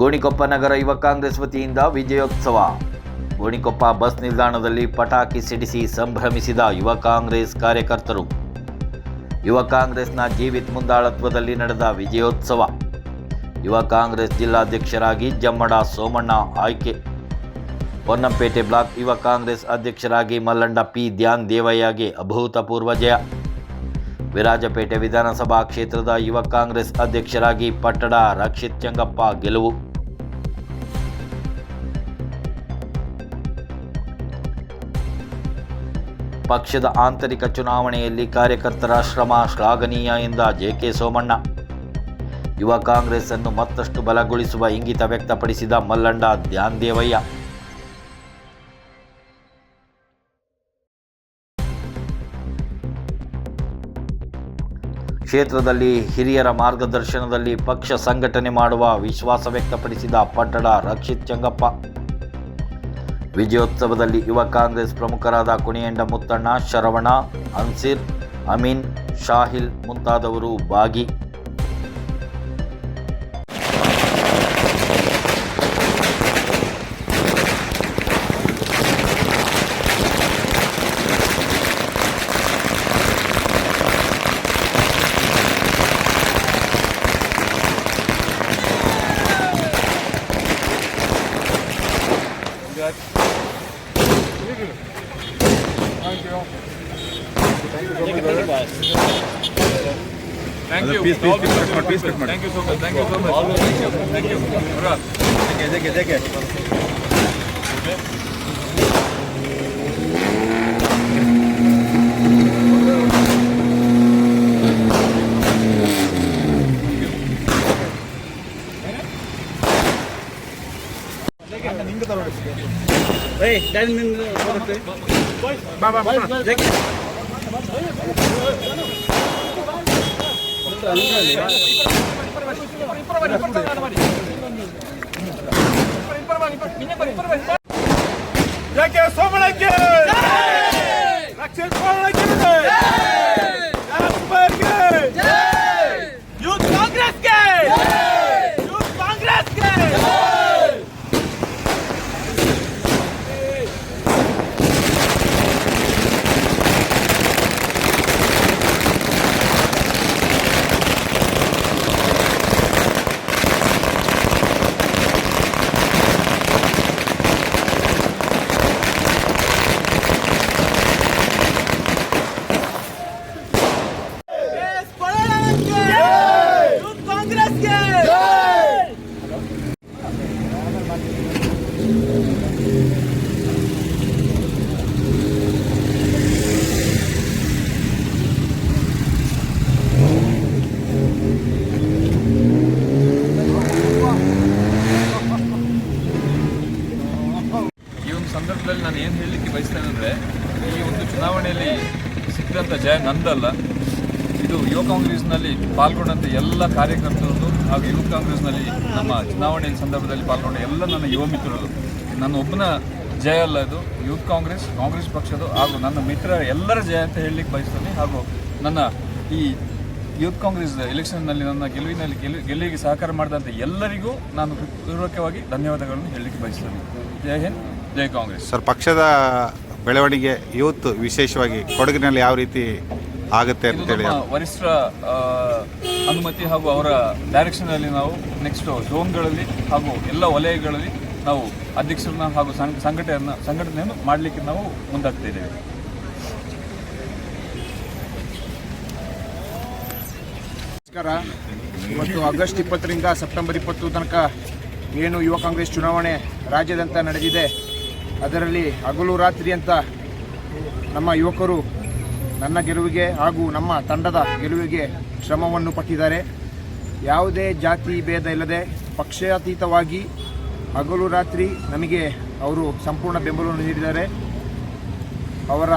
ಗೋಣಿಕೊಪ್ಪ ನಗರ ಯುವ ಕಾಂಗ್ರೆಸ್ ವತಿಯಿಂದ ವಿಜಯೋತ್ಸವ. ಗೋಣಿಕೊಪ್ಪ ಬಸ್ ನಿಲ್ದಾಣದಲ್ಲಿ ಪಟಾಕಿ ಸಿಡಿಸಿ ಸಂಭ್ರಮಿಸಿದ ಯುವ ಕಾಂಗ್ರೆಸ್ ಕಾರ್ಯಕರ್ತರು. ಯುವ ಕಾಂಗ್ರೆಸ್ನ ಜೀವಿತ್ ಮುಂದಾಳತ್ವದಲ್ಲಿ ನಡೆದ ವಿಜಯೋತ್ಸವ. ಯುವ ಕಾಂಗ್ರೆಸ್ ಜಿಲ್ಲಾಧ್ಯಕ್ಷರಾಗಿ ಜಮ್ಮಡ ಸೋಮಣ್ಣ ಆಯ್ಕೆ. ಪೊನ್ನಂಪೇಟೆ ಬ್ಲಾಕ್ ಯುವ ಕಾಂಗ್ರೆಸ್ ಅಧ್ಯಕ್ಷರಾಗಿ ಮಲ್ಲಂಡ ಪಿ ಧ್ಯಾನ್ ದೇವಯ್ಯಗೆ ಅಭೂತಪೂರ್ವ ಜಯ. ವಿರಾಜಪೇಟೆ ವಿಧಾನಸಭಾ ಕ್ಷೇತ್ರದ ಯುವ ಕಾಂಗ್ರೆಸ್ ಅಧ್ಯಕ್ಷರಾಗಿ ಪಟ್ಟಡ ರಕ್ಷಿತ್ ಚಂಗಪ್ಪ ಗೆಲುವು. ಪಕ್ಷದ ಆಂತರಿಕ ಚುನಾವಣೆಯಲ್ಲಿ ಕಾರ್ಯಕರ್ತರ ಶ್ರಮ ಶ್ಲಾಘನೀಯ ಎಂದ ಜೆಕೆ ಸೋಮಣ್ಣ. ಯುವ ಕಾಂಗ್ರೆಸ್ ಅನ್ನು ಮತ್ತಷ್ಟು ಬಲಗೊಳಿಸುವ ಇಂಗಿತ ವ್ಯಕ್ತಪಡಿಸಿದ ಮಲ್ಲಂಡ ಧ್ಯಾನ್ ದೇವಯ್ಯ ಕ್ಷೇತ್ರದಲ್ಲಿ ಹಿರಿಯರ ಮಾರ್ಗದರ್ಶನದಲ್ಲಿ ಪಕ್ಷ ಸಂಘಟನೆ ಮಾಡುವ ವಿಶ್ವಾಸ ವ್ಯಕ್ತಪಡಿಸಿದ ಪಟ್ಟಣ ರಕ್ಷಿತ್ ಚಂಗಪ್ಪ. ವಿಜಯೋತ್ಸವದಲ್ಲಿ ಯುವ ಕಾಂಗ್ರೆಸ್ ಪ್ರಮುಖರಾದ ಕುಣಿಯಂಡ ಮುತ್ತಣ್ಣ ಶರವಣ ಅನ್ಸಿರ್ ಅಮೀನ್ ಶಾಹಿಲ್ ಮುಂತಾದವರು ಭಾಗಿ. Thank you. Peace, peace, peace, cut ಮಾಡಿ, peace, cut ಮಾಡಿ. Thank you so much. Thank you so much. Thank you. Thank you. Murat. ಜಗೆ ಜಗೆ ಜಗೆ ಯಾಕೆ ಸೋಮಣ್ಣಕ್ಕೆ ರಕ್ಷಿತ್ ಸೋಮಣ್ಣಕ್ಕೆ ರಾಜ್ಕುಮಾರ್ಗೆ ಯೂತ್ ಕಾಂಗ್ರೆಸ್ಗೆ ಯೂತ್ ಕಾಂಗ್ರೆಸ್ಗೆ ಯೂತ್ ಕಾಂಗ್ರೆಸ್ಗೆ ಈ ಒಂದು ಸಂದರ್ಭದಲ್ಲಿ ನಾನು ಏನು ಹೇಳಲಿಕ್ಕೆ ಬಯಸ್ತೇನೆ ಅಂದರೆ ಈ ಒಂದು ಚುನಾವಣೆಯಲ್ಲಿ ಸಿಕ್ಕಿದಂಥ ಜಯ ನಂದಲ್ಲ. ಇದು ಯುವ ಕಾಂಗ್ರೆಸ್ನಲ್ಲಿ ಪಾಲ್ಗೊಂಡಂಥ ಎಲ್ಲ ಕಾರ್ಯಕರ್ತರದ್ದು ಹಾಗೂ ಯುವ ಕಾಂಗ್ರೆಸ್ನಲ್ಲಿ ನಮ್ಮ ಚುನಾವಣೆಯ ಸಂದರ್ಭದಲ್ಲಿ ಪಾಲ್ಗೊಂಡ ಎಲ್ಲ ನನ್ನ ಯುವ ಮಿತ್ರರು ನನ್ನ ಒಬ್ಬನ ಜಯ ಅಲ್ಲ ಇದು. ಯೂತ್ ಕಾಂಗ್ರೆಸ್ ಕಾಂಗ್ರೆಸ್ ಪಕ್ಷದ ಹಾಗೂ ನನ್ನ ಮಿತ್ರ ಎಲ್ಲರ ಜಯ ಅಂತ ಹೇಳಲಿಕ್ಕೆ ಬಯಸ್ತೇನೆ. ಹಾಗೂ ನನ್ನ ಈ ಯೂತ್ ಕಾಂಗ್ರೆಸ್ ಎಲೆಕ್ಷನ್ನಲ್ಲಿ ನನ್ನ ಗೆಲುವಿನಲ್ಲಿ ಗೆಲು, ಗೆಲುವಿಗೆ ಸಹಕಾರ ಮಾಡಿದಂಥ ಎಲ್ಲರಿಗೂ ನಾನು ಪೂರ್ವಕವಾಗಿ ಧನ್ಯವಾದಗಳನ್ನು ಹೇಳಲಿಕ್ಕೆ ಬಯಸ್ತೇನೆ. ಜೈ ಹಿಂದ್, ಜೈ ಕಾಂಗ್ರೆಸ್. ಸರ್, ಪಕ್ಷದ ಬೆಳವಣಿಗೆ ಯೂತ್ ವಿಶೇಷವಾಗಿ ಕೊಡಗಿನಲ್ಲಿ ಯಾವ ರೀತಿ ಆಗುತ್ತೆ ಅಂತ ಅಂತೇಳಿ ವರಿಷ್ಠರ ಆ, ಅನುಮತಿ ಹಾಗೂ ಅವರ ಡೈರೆಕ್ಷನಲ್ಲಿ ನಾವು ನೆಕ್ಸ್ಟ್ ಝೋನ್ಗಳಲ್ಲಿ ಹಾಗೂ ಎಲ್ಲ ವಲಯಗಳಲ್ಲಿ ನಾವು ಅಧ್ಯಕ್ಷರನ್ನ ಹಾಗೂ ಸಂಘಟನೆಯನ್ನು ಸಂಘಟನೆಯನ್ನ ಸಂಘಟನೆಯನ್ನು ಮಾಡಲಿಕ್ಕೆ ನಾವು ಮುಂದಾಗ್ತಿದ್ದೇವೆ ನಮಸ್ಕಾರ. ಇವತ್ತು ಆಗಸ್ಟ್ ಇಪ್ಪತ್ತರಿಂದ ಸೆಪ್ಟೆಂಬರ್ ಇಪ್ಪತ್ತು ತನಕ ಏನು ಯುವ ಕಾಂಗ್ರೆಸ್ ಚುನಾವಣೆ ರಾಜ್ಯದಂತ ನಡೆದಿದೆ. ಅದರಲ್ಲಿ ಹಗಲು ರಾತ್ರಿ ಅಂತ ನಮ್ಮ ಯುವಕರು ನನ್ನ ಗೆಲುವಿಗೆ ಹಾಗೂ ನಮ್ಮ ತಂಡದ ಗೆಲುವಿಗೆ ಶ್ರಮವನ್ನು ಪಟ್ಟಿದ್ದಾರೆ. ಯಾವುದೇ ಜಾತಿ ಭೇದ ಇಲ್ಲದೆ ಪಕ್ಷಾತೀತವಾಗಿ ಹಗಲು ರಾತ್ರಿ ನಮಗೆ ಅವರು ಸಂಪೂರ್ಣ ಬೆಂಬಲವನ್ನು ನೀಡಿದ್ದಾರೆ. ಅವರ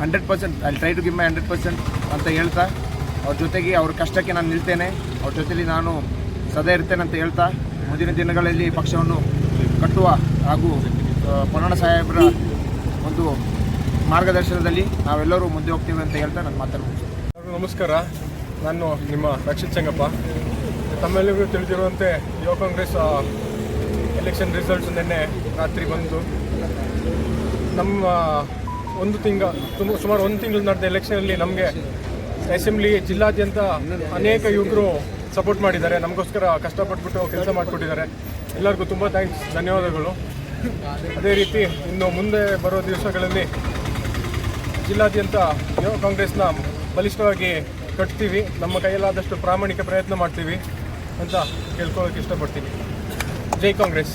hundred percent, I try to give my hundred percent ಅಂತ ಹೇಳ್ತಾ, ಅವ್ರ ಜೊತೆಗೆ ಅವ್ರ ಕಷ್ಟಕ್ಕೆ ನಾನು ನಿಲ್ತೇನೆ. ಅವ್ರ ಜೊತೆಯಲ್ಲಿ ನಾನು ಸದಾ ಇರ್ತೇನೆ ಅಂತ ಹೇಳ್ತಾ, ಮುಂದಿನ ದಿನಗಳಲ್ಲಿ ಪಕ್ಷವನ್ನು ಕಟ್ಟುವ ಹಾಗೂ ಪೊನ್ನಣ ಸಾಹೇಬರ ಒಂದು ಮಾರ್ಗದರ್ಶನದಲ್ಲಿ ನಾವೆಲ್ಲರೂ ಮುಂದೆ ಹೋಗ್ತೀವಿ ಅಂತ ಹೇಳ್ತಾ ನಾನು ಮಾತಾಡ್ಬೋದು ನಮಸ್ಕಾರ. ನಾನು ನಿಮ್ಮ ರಕ್ಷಿತ್ ಚಂಗಪ್ಪ ತಮ್ಮೆಲ್ಲರಿಗೂ ತಿಳಿದಿರುವಂತೆ ಯುವ ಕಾಂಗ್ರೆಸ್ ಎಲೆಕ್ಷನ್ ರಿಸಲ್ಟ್ಸ್ ನಿನ್ನೆ ರಾತ್ರಿ ಬಂತು ನಮ್ಮ ಒಂದು ತಿಂಗ ತುಂಬ ಸುಮಾರು ಒಂದು ತಿಂಗಳು ನಡೆದ ಎಲೆಕ್ಷನಲ್ಲಿ ನಮಗೆ ಅಸೆಂಬ್ಲಿ ಜಿಲ್ಲಾದ್ಯಂತ ಅನೇಕ ಯುವಕರು ಸಪೋರ್ಟ್ ಮಾಡಿದ್ದಾರೆ. ನಮಗೋಸ್ಕರ ಕಷ್ಟಪಟ್ಬಿಟ್ಟು ಕೆಲಸ ಮಾಡಿಕೊಟ್ಟಿದ್ದಾರೆ. ಎಲ್ಲರಿಗೂ ತುಂಬ ಥ್ಯಾಂಕ್ಸ್ ಧನ್ಯವಾದಗಳು. ಅದೇ ರೀತಿ ಇನ್ನು ಮುಂದೆ ಬರೋ ದಿವಸಗಳಲ್ಲಿ ಜಿಲ್ಲಾದ್ಯಂತ ಯುವ ಕಾಂಗ್ರೆಸ್ನ ಬಲಿಷ್ಠವಾಗಿ ಕಟ್ತೀವಿ. ನಮ್ಮ ಕೈಯಲ್ಲಾದಷ್ಟು ಪ್ರಾಮಾಣಿಕ ಪ್ರಯತ್ನ ಮಾಡ್ತೀವಿ ಅಂತ ಕೇಳ್ಕೊಳ್ಳೋಕೆ ಇಷ್ಟಪಡ್ತೀನಿ. ಜೈ ಕಾಂಗ್ರೆಸ್.